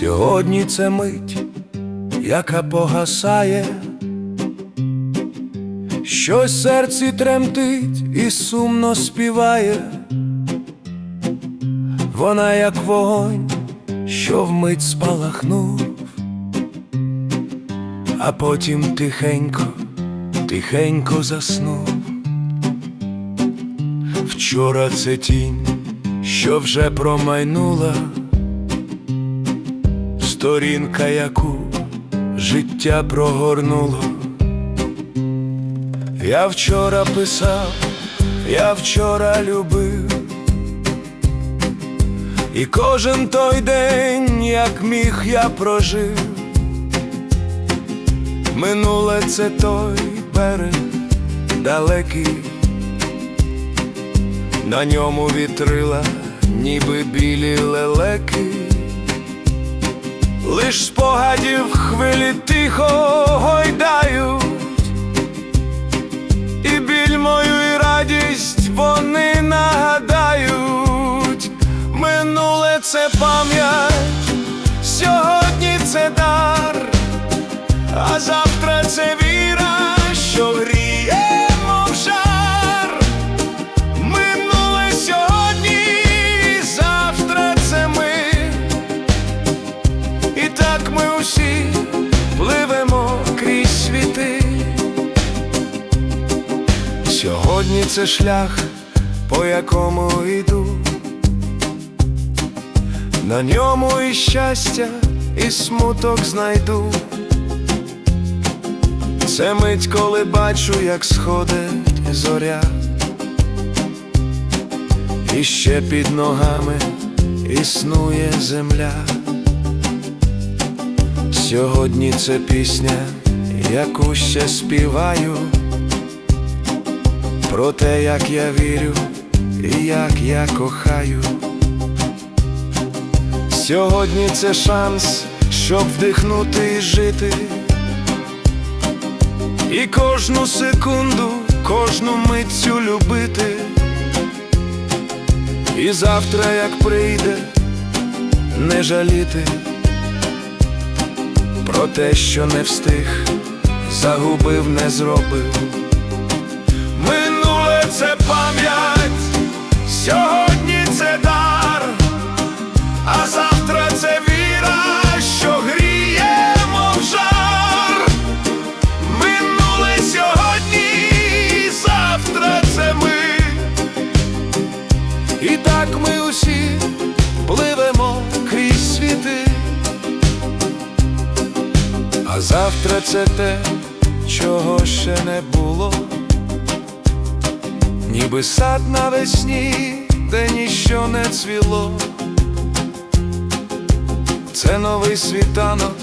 Сьогодні це мить, яка погасає, щось серці тремтить і сумно співає, вона як вогонь, що вмить спалахнув, а потім тихенько, тихенько заснув. Вчора це тінь, що вже промайнула сторінка, яку життя прогорнуло. Я вчора писав, я вчора любив, і кожен той день, як міг, я прожив. Минуле це той берег далекий, на ньому вітрила, ніби білі лелеки. Лиш спогадів хвилі тихо гойдають, і біль мою, і радість вони Сьогодні це шлях, по якому йду. На ньому і щастя, і смуток знайду. Це мить, коли бачу, як сходить зоря. І ще під ногами існує земля. Сьогодні це пісня, яку ще співаю, про те, як я вірю і як я кохаю. Сьогодні це шанс, щоб вдихнути і жити. І кожну секунду, кожну митцю любити. І завтра, як прийде, не жаліти про те, що не встиг, загубив, не зробив. Пам'ять, сьогодні це дар, а завтра це віра, що гріє, мов жар. Минуле сьогодні, завтра це ми. І так ми усі пливемо крізь світи. А завтра це те, чого ще не було, ніби сад навесні, де ніщо не цвіло. Це новий світанок,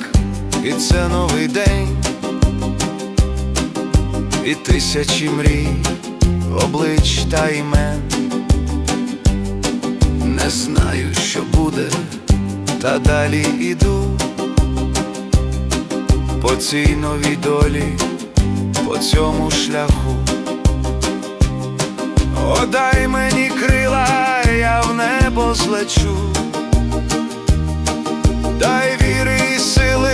і це новий день, і тисячі мрій, облич та імен. Не знаю, що буде, та далі іду по цій новій долі, по цьому шляху. О, дай мені крила, я в небо злечу, дай віри і сили,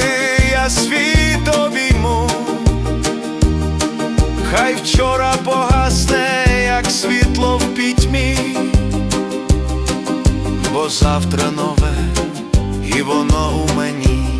я світ обійму, хай вчора погасне, як світло в пітьмі, бо завтра нове, і воно у мені.